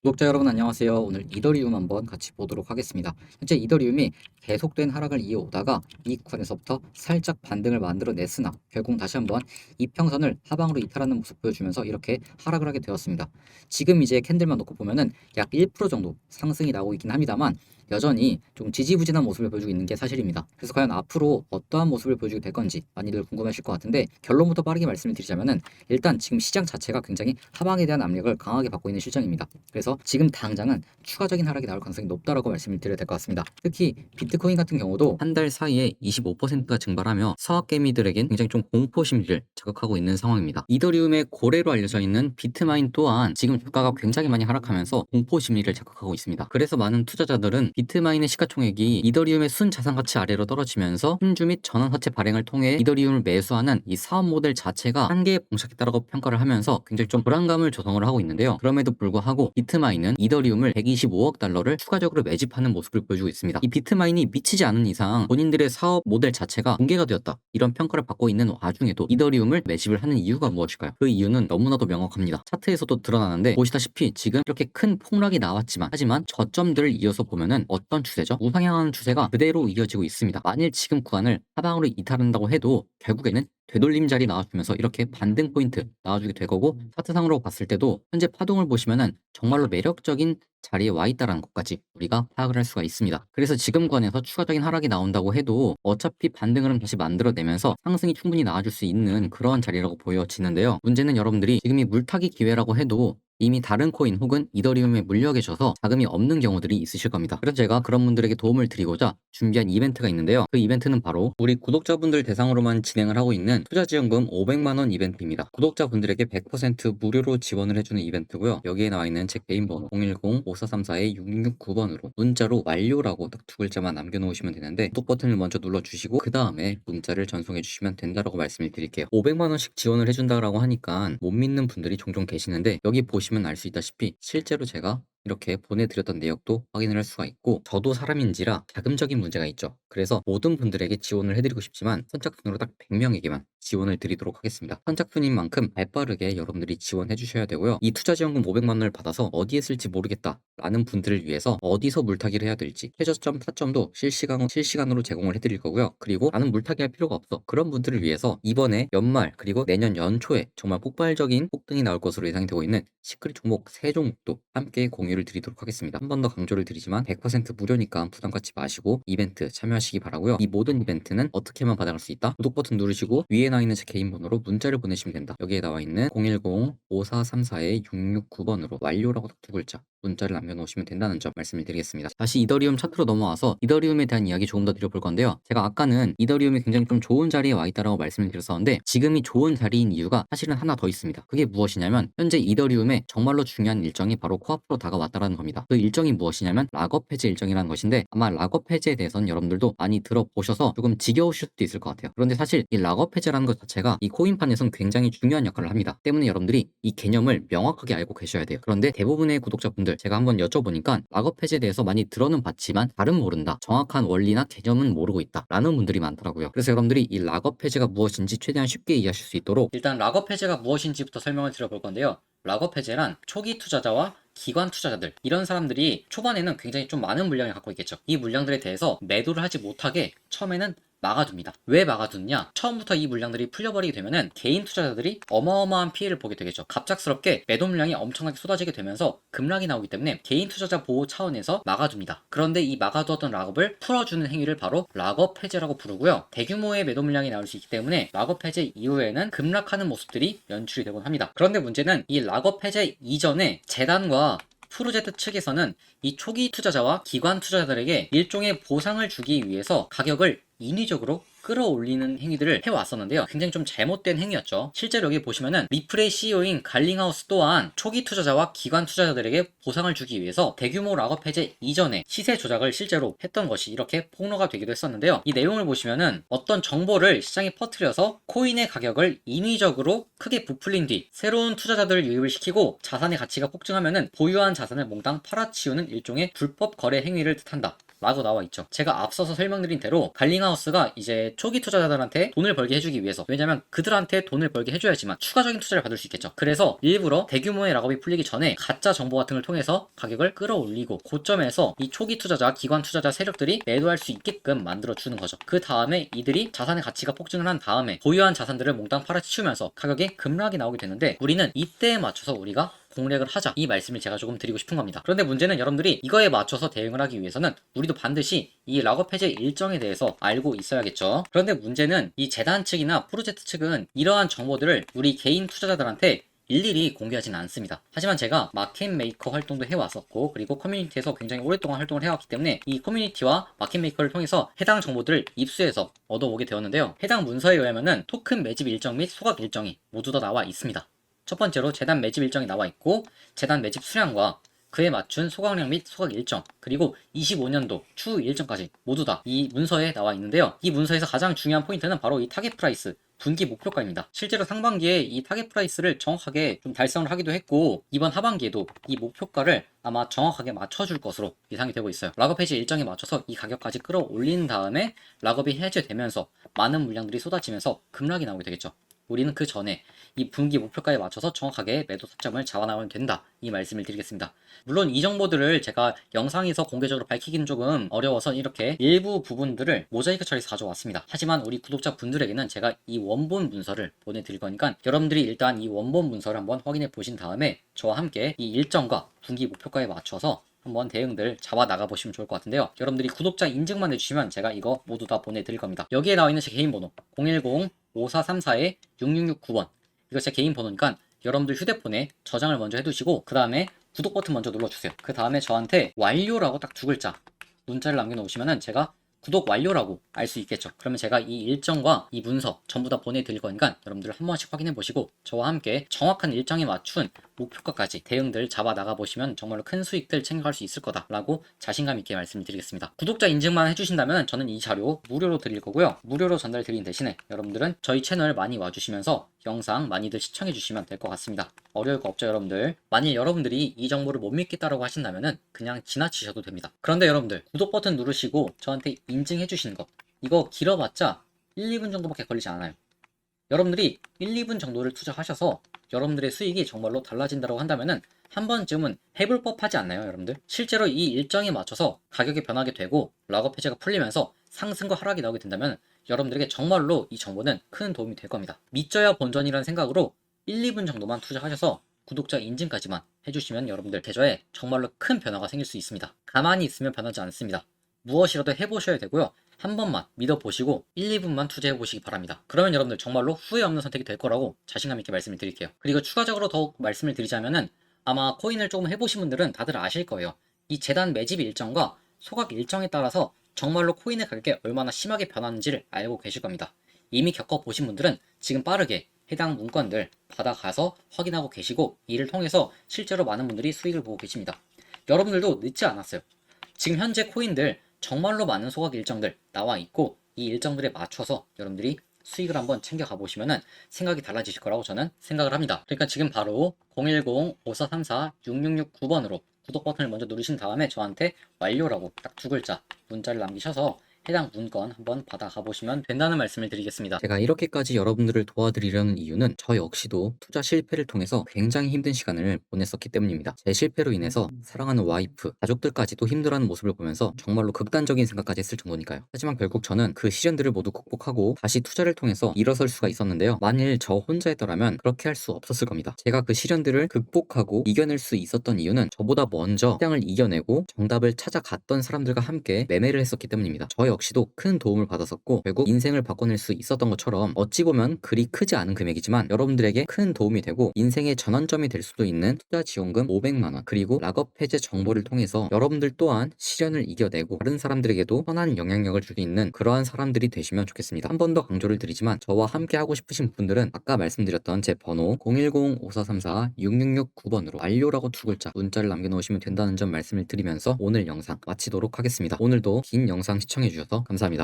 구독자 여러분 안녕하세요. 오늘 이더리움 한번 같이 보도록 하겠습니다. 현재 이더리움이 계속된 하락을 이어오다가 이 구간에서부터 살짝 반등을 만들어냈으나 결국 다시 한번 이평선을 하방으로 이탈하는 모습 보여주면서 이렇게 하락을 하게 되었습니다. 지금 이제 캔들만 놓고 보면은 약 1% 정도 상승이 나오고 있긴 합니다만 여전히 좀 지지부진한 모습을 보여주고 있는 게 사실입니다. 그래서 과연 앞으로 어떠한 모습을 보여주게 될 건지 많이들 궁금하실 것 같은데 결론부터 빠르게 말씀을 드리자면은 일단 지금 시장 자체가 굉장히 하방에 대한 압력을 강하게 받고 있는 실정입니다. 그래서 지금 당장은 추가적인 하락이 나올 가능성이 높다라고 말씀을 드려야 될 것 같습니다. 특히 비트코인 같은 경우도 한 달 사이에 25%가 증발하며 서학개미들에겐 굉장히 좀 공포 심리를 자극하고 있는 상황입니다. 이더리움의 고래로 알려져 있는 비트마인 또한 지금 주가가 굉장히 많이 하락하면서 공포 심리를 자극하고 있습니다. 그래서 많은 투자자들은 비트마인의 시가총액이 이더리움의 순 자산 가치 아래로 떨어지면서 순주 및 전환 화채 발행을 통해 이더리움을 매수하는 이 사업 모델 자체가 한계에 봉착했다라고 평가를 하면서 굉장히 좀 불안감을 조성을 하고 있는데요. 그럼에도 불구하고 비트마인은 이더리움을 125억 달러를 추가적으로 매집하는 모습을 보여주고 있습니다. 이 비트마인이 미치지 않은 이상 본인들의 사업 모델 자체가 붕괴가 되었다. 이런 평가를 받고 있는 와중에도 이더리움을 매집을 하는 이유가 무엇일까요? 그 이유는 너무나도 명확합니다. 차트에서도 드러나는데 보시다시피 지금 이렇게 큰 폭락이 나왔지만 하지만 저점들을 이어서 보면은 어떤 추세죠? 우상향하는 추세가 그대로 이어지고 있습니다. 만일 지금 구간을 하방으로 이탈한다고 해도 결국에는 되돌림 자리 나와주면서 이렇게 반등 포인트 나와주게 될 거고 차트상으로 봤을 때도 현재 파동을 보시면은 정말로 매력적인 자리에 와 있다는 것까지 우리가 파악을 할 수가 있습니다. 그래서 지금 구간에서 추가적인 하락이 나온다고 해도 어차피 반등 흐름 다시 만들어내면서 상승이 충분히 나와줄 수 있는 그런 자리라고 보여지는데요. 문제는 여러분들이 지금이 물타기 기회라고 해도 이미 다른 코인 혹은 이더리움에 물려 계셔서 자금이 없는 경우들이 있으실 겁니다. 그래서 제가 그런 분들에게 도움을 드리고자 준비한 이벤트가 있는데요. 그 이벤트는 바로 우리 구독자분들 대상으로만 진행을 하고 있는 투자지원금 500만원 이벤트입니다. 구독자분들에게 100% 무료로 지원을 해주는 이벤트고요. 여기에 나와 있는 제 개인 번호 010-5434-6669번으로 문자로 완료라고 딱 두 글자만 남겨놓으시면 되는데 구독 버튼을 먼저 눌러주시고 그 다음에 문자를 전송해 주시면 된다라고 말씀을 드릴게요. 500만원씩 지원을 해준다라고 하니까 못 믿는 분들이 종종 계시는데 여기 보시면 알 수 있다시피 실제로 제가 이렇게 보내드렸던 내역도 확인을 할 수가 있고 저도 사람인지라 자금적인 문제가 있죠. 그래서 모든 분들에게 지원을 해드리고 싶지만 선착순으로 딱 100명에게만 지원을 드리도록 하겠습니다. 선착순인 만큼 발빠르게 여러분들이 지원해 주셔야 되고요. 이 투자 지원금 500만 원을 받아서 어디에 쓸지 모르겠다 라는 분들을 위해서 어디서 물타기를 해야 될지 최저점 타점도 실시간, 실시간으로 제공을 해드릴 거고요. 그리고 나는 물타기 할 필요가 없어. 그런 분들을 위해서 이번에 연말 그리고 내년 연초에 정말 폭발적인 폭등이 나올 것으로 예상이 되고 있는 시크릿 종목 3종목도 함께 공유를 드리도록 하겠습니다. 한 번 더 강조를 드리지만 100% 무료니까 부담 갖지 마시고 이벤트 참여하시기 바라고요. 이 모든 이벤트는 어떻게만 받아갈 수 있다? 구독 버튼 누르시고 위에 나와 있는 제 개인 번호로 문자를 보내시면 된다. 여기에 나와 있는 010-5434-669번으로 완료라고 딱 두 글자 문자를 남겨놓으시면 된다는 점 말씀을 드리겠습니다. 다시 이더리움 차트로 넘어와서 이더리움에 대한 이야기 조금 더 드려볼 건데요. 제가 아까는 이더리움이 굉장히 좀 좋은 자리에 와 있다라고 말씀을 드렸었는데 지금이 좋은 자리인 이유가 사실은 하나 더 있습니다. 그게 무엇이냐면 현재 이더리움에 정말로 중요한 일정이 바로 코앞으로 다가왔다라는 겁니다. 그 일정이 무엇이냐면 락업 해제 일정이라는 것인데 아마 락업 해제에 대해서는 여러분들도 많이 들어보셔서 조금 지겨우실 수도 있을 것 같아요. 그런데 사실 이 락업 해제라는 것 자체가 이 코인판에서는 굉장히 중요한 역할을 합니다. 때문에 여러분들이 이 개념을 명확하게 알고 계셔야 돼요. 그런데 대부분의 구독자분들 제가 한번 여쭤보니까 락업 해제에 대해서 많이 들어는 봤지만 잘은 모른다. 정확한 원리나 개념은 모르고 있다. 라는 분들이 많더라고요. 그래서 여러분들이 이 락업 해제가 무엇인지 최대한 쉽게 이해하실 수 있도록 일단 락업 해제가 무엇인지부터 설명을 드려볼 건데요. 락업 해제란 초기 투자자와 기관 투자자들 이런 사람들이 초반에는 굉장히 좀 많은 물량을 갖고 있겠죠. 이 물량들에 대해서 매도를 하지 못하게 처음에는 막아둡니다. 왜 막아두냐? 처음부터 이 물량들이 풀려버리게 되면은 개인 투자자들이 어마어마한 피해를 보게 되겠죠. 갑작스럽게 매도 물량이 엄청나게 쏟아지게 되면서 급락이 나오기 때문에 개인 투자자 보호 차원에서 막아둡니다. 그런데 이 막아두었던 락업을 풀어주는 행위를 바로 락업 해제라고 부르고요. 대규모의 매도 물량이 나올 수 있기 때문에 락업 해제 이후에는 급락하는 모습들이 연출이 되곤 합니다. 그런데 문제는 이 락업 해제 이전에 재단과 프로젝트 측에서는 이 초기 투자자와 기관 투자자들에게 일종의 보상을 주기 위해서 가격을 인위적으로 끌어올리는 행위들을 해왔었는데요. 굉장히 좀 잘못된 행위였죠. 실제로 여기 보시면은 리플의 CEO인 갈링하우스 또한 초기 투자자와 기관 투자자들에게 보상을 주기 위해서 대규모 락업 해제 이전에 시세 조작을 실제로 했던 것이 이렇게 폭로가 되기도 했었는데요. 이 내용을 보시면은 어떤 정보를 시장에 퍼뜨려서 코인의 가격을 인위적으로 크게 부풀린 뒤 새로운 투자자들을 유입을 시키고 자산의 가치가 폭증하면은 보유한 자산을 몽땅 팔아치우는 일종의 불법 거래 행위를 뜻한다. 라고 나와 있죠. 제가 앞서서 설명드린 대로 갈링하우스가 이제 초기 투자자들한테 돈을 벌게 해주기 위해서 왜냐면 그들한테 돈을 벌게 해줘야지만 추가적인 투자를 받을 수 있겠죠. 그래서 일부러 대규모의 락업이 풀리기 전에 가짜 정보 같은 걸 통해서 가격을 끌어올리고 고점에서 이 초기 투자자, 기관 투자자 세력들이 매도할 수 있게끔 만들어 주는 거죠. 그 다음에 이들이 자산의 가치가 폭증을 한 다음에 보유한 자산들을 몽땅 팔아치우면서 가격에 급락이 나오게 되는데 우리는 이때에 맞춰서 우리가 공략을 하자 이 말씀을 제가 조금 드리고 싶은 겁니다. 그런데 문제는 여러분들이 이거에 맞춰서 대응을 하기 위해서는 우리도 반드시 이 락업 해제 일정에 대해서 알고 있어야겠죠. 그런데 문제는 이 재단 측이나 프로젝트 측은 이러한 정보들을 우리 개인 투자자들한테 일일이 공개하지는 않습니다. 하지만 제가 마켓 메이커 활동도 해왔었고 그리고 커뮤니티에서 굉장히 오랫동안 활동을 해왔기 때문에 이 커뮤니티와 마켓 메이커를 통해서 해당 정보들을 입수해서 얻어오게 되었는데요. 해당 문서에 의하면은 토큰 매집 일정 및 소각 일정이 모두 다 나와 있습니다. 첫 번째로 재단 매집 일정이 나와 있고 재단 매집 수량과 그에 맞춘 소각량 및 소각 일정 그리고 25년도 추후 일정까지 모두 다 이 문서에 나와 있는데요. 이 문서에서 가장 중요한 포인트는 바로 이 타겟 프라이스 분기 목표가입니다. 실제로 상반기에 이 타겟 프라이스를 정확하게 좀 달성을 하기도 했고 이번 하반기에도 이 목표가를 아마 정확하게 맞춰줄 것으로 예상이 되고 있어요. 락업 해지 일정에 맞춰서 이 가격까지 끌어올린 다음에 락업이 해제되면서 많은 물량들이 쏟아지면서 급락이 나오게 되겠죠. 우리는 그 전에 이 분기 목표가에 맞춰서 정확하게 매도 타점을 잡아나가면 된다. 이 말씀을 드리겠습니다. 물론 이 정보들을 제가 영상에서 공개적으로 밝히기는 조금 어려워서 이렇게 일부 부분들을 모자이크 처리해서 가져왔습니다. 하지만 우리 구독자 분들에게는 제가 이 원본 문서를 보내드릴 거니까 여러분들이 일단 이 원본 문서를 한번 확인해 보신 다음에 저와 함께 이 일정과 분기 목표가에 맞춰서 한번 대응들 잡아 나가 보시면 좋을 것 같은데요. 여러분들이 구독자 인증만 해주시면 제가 이거 모두 다 보내드릴 겁니다. 여기에 나와 있는 제 개인 번호 010-5434-6669번 이거 제 개인 번호니까 여러분들 휴대폰에 저장을 먼저 해두시고 그 다음에 구독 버튼 먼저 눌러주세요. 그 다음에 저한테 완료라고 딱 두 글자 문자를 남겨놓으시면은 제가 구독 완료라고 알 수 있겠죠. 그러면 제가 이 일정과 이 문서 전부 다 보내드릴 거니까 여러분들 한 번씩 확인해 보시고 저와 함께 정확한 일정에 맞춘 목표가까지 대응들 잡아 나가 보시면 정말로 큰 수익들 챙겨갈 수 있을 거다라고 자신감 있게 말씀드리겠습니다. 구독자 인증만 해주신다면 저는 이 자료 무료로 드릴 거고요. 무료로 전달 드린 대신에 여러분들은 저희 채널 많이 와주시면서 영상 많이들 시청해 주시면 될 것 같습니다. 어려울 거 없죠 여러분들. 만일 여러분들이 이 정보를 못 믿겠다라고 하신다면은 그냥 지나치셔도 됩니다. 그런데 여러분들 구독 버튼 누르시고 저한테 인증해 주시는 거 이거 길어봤자 1, 2분 정도밖에 걸리지 않아요. 여러분들이 1, 2분 정도를 투자하셔서 여러분들의 수익이 정말로 달라진다고 한다면은 한 번쯤은 해볼 법하지 않나요, 여러분들? 실제로 이 일정에 맞춰서 가격이 변하게 되고 락업 해제가 풀리면서 상승과 하락이 나오게 된다면 여러분들에게 정말로 이 정보는 큰 도움이 될 겁니다. 믿져야 본전이라는 생각으로 1, 2분 정도만 투자하셔서 구독자 인증까지만 해주시면 여러분들 계좌에 정말로 큰 변화가 생길 수 있습니다. 가만히 있으면 변하지 않습니다. 무엇이라도 해보셔야 되고요. 한 번만 믿어보시고 1, 2분만 투자해보시기 바랍니다. 그러면 여러분들 정말로 후회 없는 선택이 될 거라고 자신감 있게 말씀을 드릴게요. 그리고 추가적으로 더욱 말씀을 드리자면은 아마 코인을 조금 해보신 분들은 다들 아실 거예요. 이 재단 매집 일정과 소각 일정에 따라서 정말로 코인의 가격이 얼마나 심하게 변하는지를 알고 계실 겁니다. 이미 겪어보신 분들은 지금 빠르게 해당 문건들 받아가서 확인하고 계시고 이를 통해서 실제로 많은 분들이 수익을 보고 계십니다. 여러분들도 늦지 않았어요. 지금 현재 코인들 정말로 많은 소각 일정들 나와 있고 이 일정들에 맞춰서 여러분들이 수익을 한번 챙겨가 보시면은 생각이 달라지실 거라고 저는 생각을 합니다. 그러니까 지금 바로 010-5434-6669번으로 구독 버튼을 먼저 누르신 다음에 저한테 완료라고 딱 두 글자 문자를 남기셔서 해당 문건 한번 받아가 보시면 된다는 말씀을 드리겠습니다. 제가 이렇게까지 여러분들을 도와드리려는 이유는 저 역시도 투자 실패를 통해서 굉장히 힘든 시간을 보냈었기 때문입니다. 제 실패로 인해서 사랑하는 와이프, 가족들까지도 힘들어하는 모습을 보면서 정말로 극단적인 생각까지 했을 정도니까요. 하지만 결국 저는 그 시련들을 모두 극복하고 다시 투자를 통해서 일어설 수가 있었는데요. 만일 저 혼자였더라면 그렇게 할 수 없었을 겁니다. 제가 그 시련들을 극복하고 이겨낼 수 있었던 이유는 저보다 먼저 시장을 이겨내고 정답을 찾아갔던 사람들과 함께 매매를 했었기 때문입니다. 저 역시도 큰 도움을 받았었고 결국 인생을 바꿔낼 수 있었던 것처럼 어찌 보면 그리 크지 않은 금액이지만 여러분들에게 큰 도움이 되고 인생의 전환점이 될 수도 있는 투자 지원금 500만 원 그리고 락업 해제 정보를 통해서 여러분들 또한 시련을 이겨내고 다른 사람들에게도 선한 영향력을 줄 수 있는 그러한 사람들이 되시면 좋겠습니다. 한 번 더 강조를 드리지만 저와 함께 하고 싶으신 분들은 아까 말씀드렸던 제 번호 010-5434-6669번으로 완료라고 두 글자 문자를 남겨놓으시면 된다는 점 말씀을 드리면서 오늘 영상 마치도록 하겠습니다. 오늘도 긴 영상 시청해 주셔서 감사합니다.